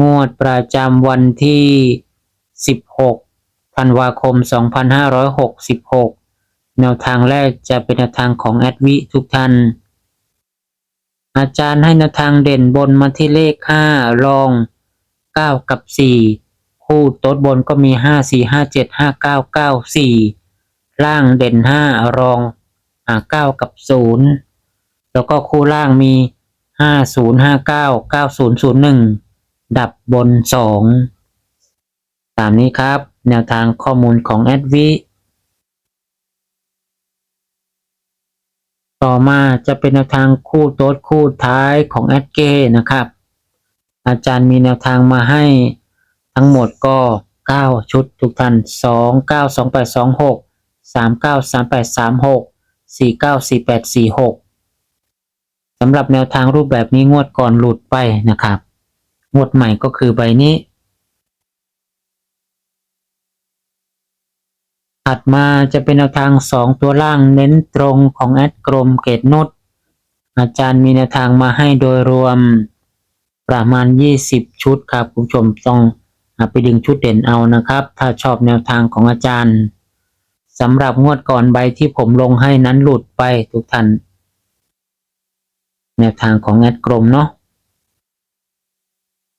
งวดประจำวันที่ 16 ธันวาคม 2566 แนวทางแรกจะเป็นแนวทางของแอดวิทุกท่าน อาจารย์ให้แนวทางเด่นบนมาที่เลข 5 รอง 9 กับ 4 คู่โต๊ดบนก็มี 5 4 5 7 5 9 9 4 ล่างเด่น 5 รองอ่า9กับ 0 แล้วก็คู่ล่างมี 50 59 9001 ดับบน2ตามนี้ครับ แนวทางข้อมูลของแอดวิต่อมาจะเป็นแนวทางคู่โต๊ดคู่ท้ายของแอดเกนะครับ อาจารย์มีแนวทางมาให้ทั้งหมดก็ 9 ชุดทุกท่าน2 9 2 8 2 6 3 9 3 8 3 6 4 9 4 8 4 6สำหรับแนวทางรูปแบบนี้งวดก่อนหลุดไปนะครับ งวดใหม่ก็คือใบนี้ถัดมาจะเป็นแนวทาง 2 ตัวล่างเน้นตรงของแอดกรมเกตนุดอาจารย์มีแนวทางมาให้โดยรวมประมาณ 20 ชุดครับคุณผู้ชมต้องไปดึงชุดเด่นเอานะครับ ถ้าชอบแนวทางของอาจารย์สำหรับงวดก่อนใบที่ผมลงให้นั้นหลุดไปทุกท่านแนวทางของแอดกรมเนาะ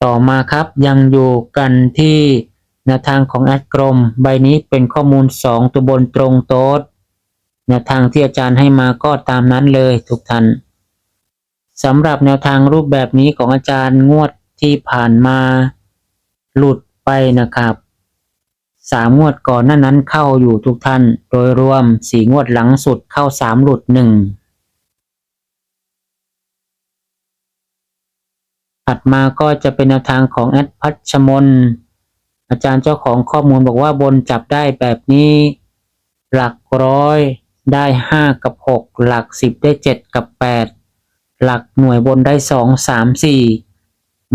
ต่อมาครับยังอยู่กันที่แนวทางของแอดกรม ใบนี้เป็นข้อมูล 2 ตัวบนตรงโต๊ดแนวทางที่อาจารย์ให้มาก็ตามนั้นเลยทุกท่านสำหรับแนวทางรูปแบบนี้ของอาจารย์งวดที่ผ่านมา หลุดไปนะครับสามงวดก่อนหน้านั้นเข้าอยู่ทุกท่าน โดยรวมสี่งวดหลังสุดเข้าสามหลุดหนึ่ง ถัดมาก็จะเป็นแนวทางของแอดพัชมน อาจารย์เจ้าของข้อมูลบอกว่าบนจับได้แบบนี้ หลักร้อยได้ห้ากับหกหลักสิบได้เจ็ดกับแปดหลักหน่วยบนได้สองสามสี่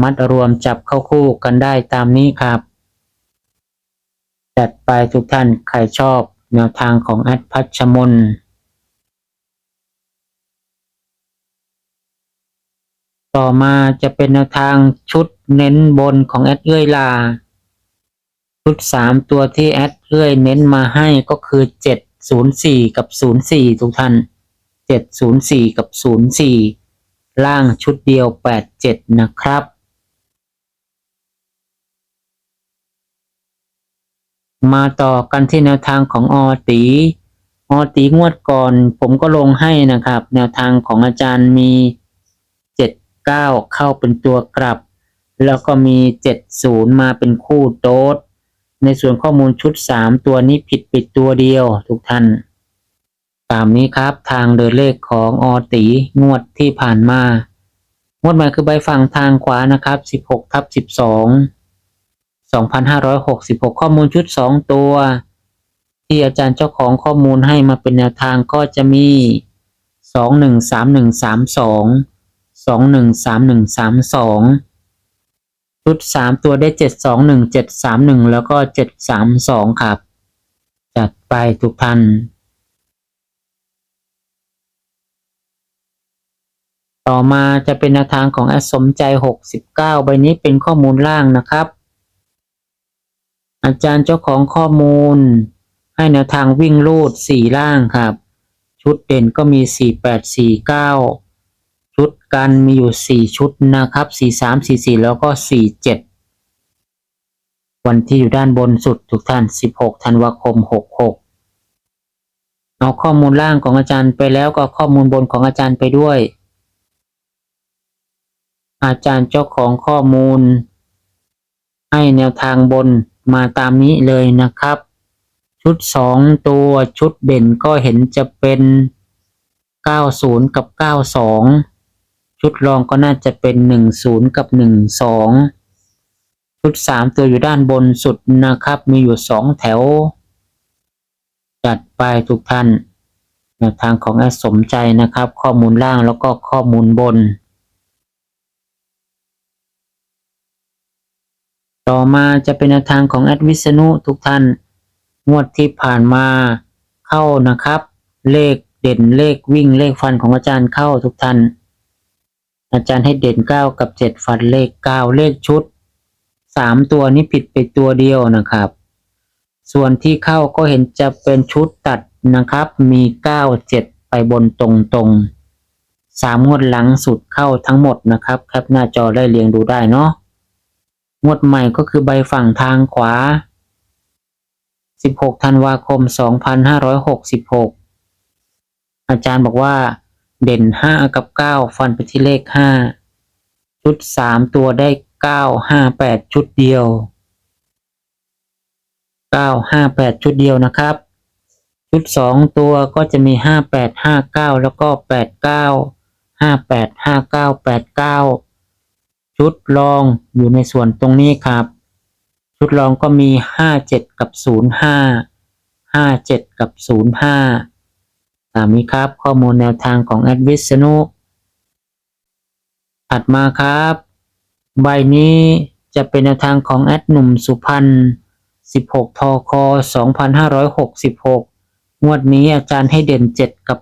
มัดรวมจับเข้าคู่กันได้ตามนี้ครับจัดไปทุกท่านใครชอบแนวทางของแอดพัชมน ต่อมาจะเป็นแนวทางชุดเน้นบนของแอดเอื้อยลา ชุดสามตัวที่แอดเอื้อยเน้นมาให้ก็คือเจ็ดศูนย์สี่กับศูนย์สี่ทุกท่านเจ็ดศูนย์สี่กับศูนย์สี่ล่างชุดเดียวแปดเจ็ดนะครับ มาต่อกันที่แนวทางของอตีอตีงวดก่อน ผมก็ลงให้นะครับ แนวทางของอาจารย์มี เจ็ดเก้าเข้าเป็นตัวกลับ แล้วก็มีเจ็ดศูนย์มาเป็นคู่โต๊ดในส่วนข้อมูลชุดสามตัวนี้ผิดปิดตัวเดียวทุกท่านตามนี้ครับทางเดินเลขของอตีงวดที่ผ่านมางวดใหม่คือใบฝั่งทางขวานะครับ 16ทับ12 2566 ข้อมูลชุด 2 ตัว ที่อาจารย์เจ้าของข้อมูลให้มาเป็นแนวทางก็จะมี 213132 213132ชุด3ตัวได้721 731แล้วก็732ครับ จัดไปทุกท่านต่อมาจะเป็นแนวทางของอสมใจ 69 ใบนี้เป็นข้อมูลล่างนะครับ อาจารย์เจ้าของข้อมูล ให้แนวทางวิ่งลูดสี่ล่างครับ ชุดเด่นก็มีสี่แปดสี่เก้า ชุดกันมีอยู่สี่ชุดนะครับสี่สามสี่สี่แล้วก็สี่เจ็ดวันที่อยู่ด้านบนสุดทุกท่านสิบหกธันวาคมหกหกเอาข้อมูลล่างของอาจารย์ไปแล้วก็ข้อมูลบนของอาจารย์ไปด้วย อาจารย์เจ้าของข้อมูล ให้แนวทางบนมาตามนี้เลยนะครับ ชุดสองตัวชุดเด่นก็เห็นจะเป็น 90 กับ 92 ชุดรองก็น่าจะเป็น 10 กับ 12 ชุดสามตัวอยู่ด้านบนสุดนะครับ มีอยู่สองแถว จัดไปทุกท่านแนวทางของแอดสมใจนะครับ ข้อมูลล่างแล้วก็ข้อมูลบน ต่อมาจะเป็นแนวทางของแอดวิษณุทุกท่าน งวดที่ผ่านมาเข้านะครับ เลขเด่นเลขวิ่งเลขฟันของอาจารย์เข้าทุกท่าน อาจารย์ให้เด่นเก้ากับเจ็ดฟันเลขเก้าเลขชุดสามตัวนี้ผิดไปตัวเดียวนะครับ ส่วนที่เข้าก็เห็นจะเป็นชุดตัดนะครับ มีเก้าเจ็ดไปบนตรงตรงสามงวดหลังสุดเข้าทั้งหมดนะครับแคปหน้าจอได้เรียงดูได้เนาะงวดใหม่ก็คือใบฝั่งทางขวา 16 ธันวาคม 2566 อาจารย์บอกว่า เด่นห้ากับเก้าฟันไปที่เลขห้าชุดสามตัวได้เก้าห้าแปดชุดเดียวเก้าห้าแปดชุดเดียวนะครับ ชุดสองตัวก็จะมีห้าแปดห้าเก้าแล้วก็แปดเก้าห้าแปดห้าเก้าแปดเก้าชุดรองอยู่ในส่วนตรงนี้ครับ ชุดรองก็มีห้าเจ็ดกับศูนย์ห้าห้าเจ็ดกับศูนย์ห้า มนี้ครับ ข้อมูลแนวทางของแอดวิสนุถัดมาครับ ใบนี้จะเป็นแนวทางของแอดหนุ่มสุพรรณ16ทค2566 งวดนี้อาจารย์ให้เด่น 7 กับ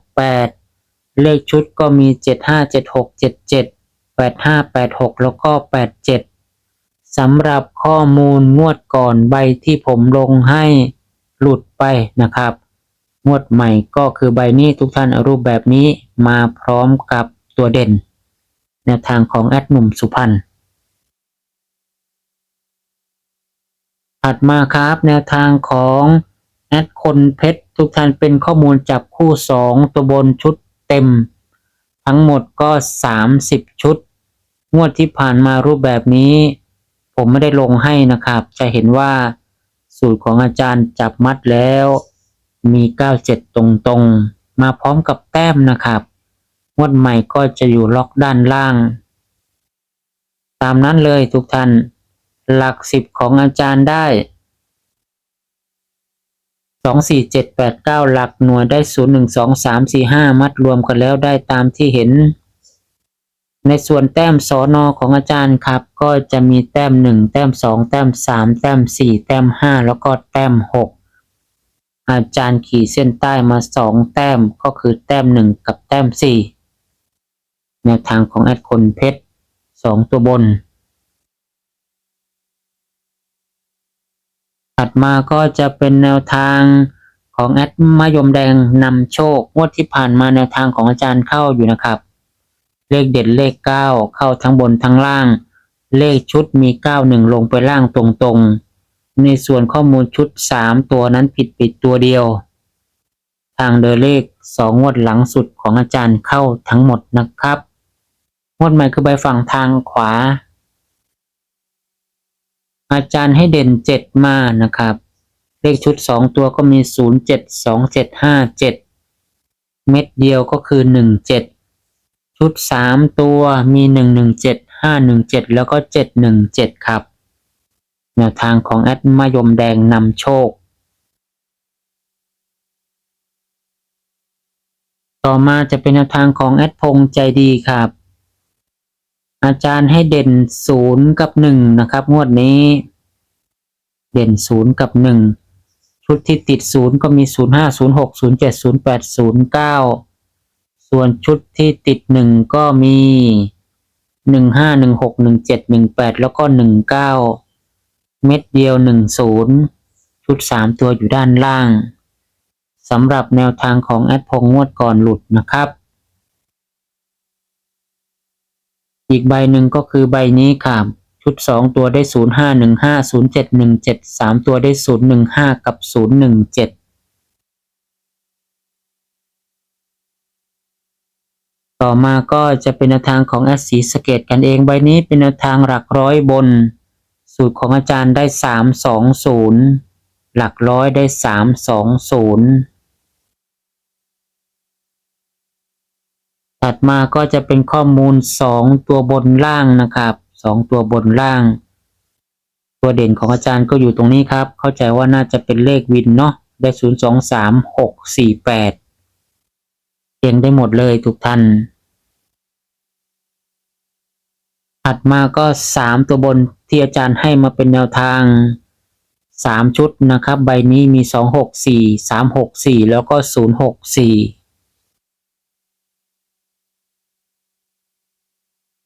8 เลขชุดก็มี 75 76 77 85 86 แล้วก็ 87 สำหรับข้อมูลงวดก่อนใบที่ผมลงให้หลุดไปนะครับ งวดใหม่ก็คือใบนี้ทุกท่านรูปแบบนี้มาพร้อมกับตัวเด่นแนวทางของแอดหนุ่มสุพรรณถัดมาครับแนวทางของแอดคนเพชรทุกท่านเป็นข้อมูลจับคู่ 2 ตัวบนชุดเต็ม ทั้งหมดก็ 30 ชุด งวดที่ผ่านมารูปแบบนี้ ผมไม่ได้ลงให้นะครับ จะเห็นว่าสูตรของอาจารย์จับมัดแล้ว มี 97 ตรงๆ มาพร้อมกับแต้มนะครับ งวดใหม่ก็จะอยู่ล็อกด้านล่าง ตามนั้นเลยทุกท่าน หลักสิบของอาจารย์ได้สองสี่เจ็ดแปดเก้าหลักหน่วยได้ศูนย์หนึ่งสองสามสี่ห้ามัดรวมกันแล้วได้ตามที่เห็น ในส่วนแต้มสอนอของอาจารย์ครับ ก็จะมีแต้มหนึ่งแต้มสองแต้มสามแต้มสี่แต้มห้าแล้วก็แต้มหก อาจารย์ขีดเส้นใต้มาสองแต้มก็คือแต้มหนึ่งกับแต้มสี่แนวทางของแอดคนเพชรสองตัวบน ถัดมาก็จะเป็นแนวทางของแอดมะยมแดงนำโชคงวดที่ผ่านมาแนวทางของอาจารย์เข้าอยู่นะครับ เลขเด็ดเลขเก้าเข้าทั้งบนทั้งล่าง เลขชุดมีเก้าหนึ่งลงไปล่างตรงๆ ในส่วนข้อมูลชุดสามตัวนั้นผิดปิดตัวเดียว ทางเดอเลขสองงวดหลังสุดของอาจารย์เข้าทั้งหมดนะครับ งวดใหม่คือใบฝั่งทางขวา อาจารย์ให้เด่นเจ็ดมานะครับ เลขชุดสองตัวก็มีศูนย์เจ็ดสองเจ็ดห้าเจ็ดเม็ดเดียวก็คือหนึ่งเจ็ดชุดสามตัวมีหนึ่งหนึ่งเจ็ดห้าหนึ่งเจ็ดแล้วก็เจ็ดหนึ่งเจ็ดครับ แนวทางของแอดมายมแดงนำโชค ต่อมาจะเป็นแนวทางของแอดพงษ์ใจดีครับ อาจารย์ให้เด่นศูนย์กับหนึ่งนะครับ งวดนี้ เด่นศูนย์กับหนึ่งชุดที่ติดศูนย์ก็มีศูนย์ห้าศูนย์หกศูนย์เจ็ดศูนย์แปดศูนย์เก้าส่วนชุดที่ติดหนึ่งก็มีหนึ่งห้าหนึ่งหกหนึ่งเจ็ดหนึ่งแปดแล้วก็หนึ่งเก้า เม็ดเดียวหนึ่งศูนย์ชุดสามตัวอยู่ด้านล่างสำหรับแนวทางของแอดพงงวดก่อนหลุดนะครับ อีกใบหนึ่งก็คือใบนี้ครับชุดสองตัวได้ศูนย์ห้าหนึ่งห้าศูนย์เจ็ดหนึ่งเจ็ดสามตัวได้ศูนย์หนึ่งห้ากับศูนย์หนึ่งเจ็ดต่อมาก็จะเป็นแนวทางของแอดสีสเกตกันเองใบนี้เป็นแนวทางหลักร้อยบน สูตรของอาจารย์ได้สามสองศูนย์หลักร้อยได้สามสองศูนย์ถัดมาก็จะเป็นข้อมูลสองตัวบนล่างนะครับสองตัวบนล่าง ตัวเด่นของอาจารย์ก็อยู่ตรงนี้ครับ เข้าใจว่าน่าจะเป็นเลขวินเนาะได้ศูนย์สองสามหกสี่แปดเรียงได้หมดเลยทุกท่าน ถัดมาก็สามตัวบนที่อาจารย์ให้มาเป็นแนวทางสามชุดนะครับ ใบนี้มีสองหกสี่สามหกสี่แล้วก็ศูนย์หกสี่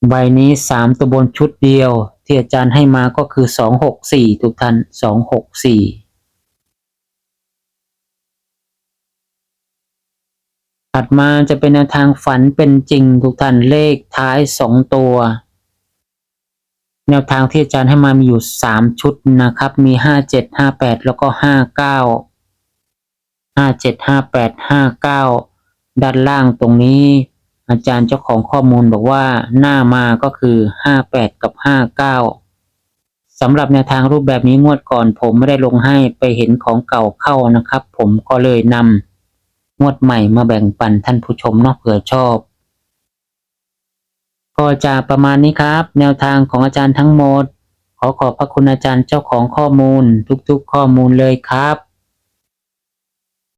ใบนี้สามตัวบนชุดเดียว ที่อาจารย์ให้มาก็คือสองหกสี่ทุกท่านสองหกสี่ถัดมาจะเป็นแนวทางฝันเป็นจริงทุกท่านเลขท้ายสองตัว แนวทางที่อาจารย์ให้มามีอยู่สามชุดนะครับ มีห้าเจ็ดห้าแปดแล้วก็ห้าเก้าห้าเจ็ดห้าแปดห้าเก้าด้านล่างตรงนี้ อาจารย์เจ้าของข้อมูลบอกว่าหน้ามาก็คือห้าแปดกับห้าเก้าสำหรับแนวทางรูปแบบนี้งวดก่อนผมไม่ได้ลงให้ไปเห็นของเก่าเข้านะครับ ผมก็เลยนำงวดใหม่มาแบ่งปันท่านผู้ชมเนาะเผื่อชอบ ก็จะประมาณนี้ครับ แนวทางของอาจารย์ทั้งหมด ขอขอบพระคุณอาจารย์เจ้าของข้อมูลทุกๆข้อมูลเลยครับ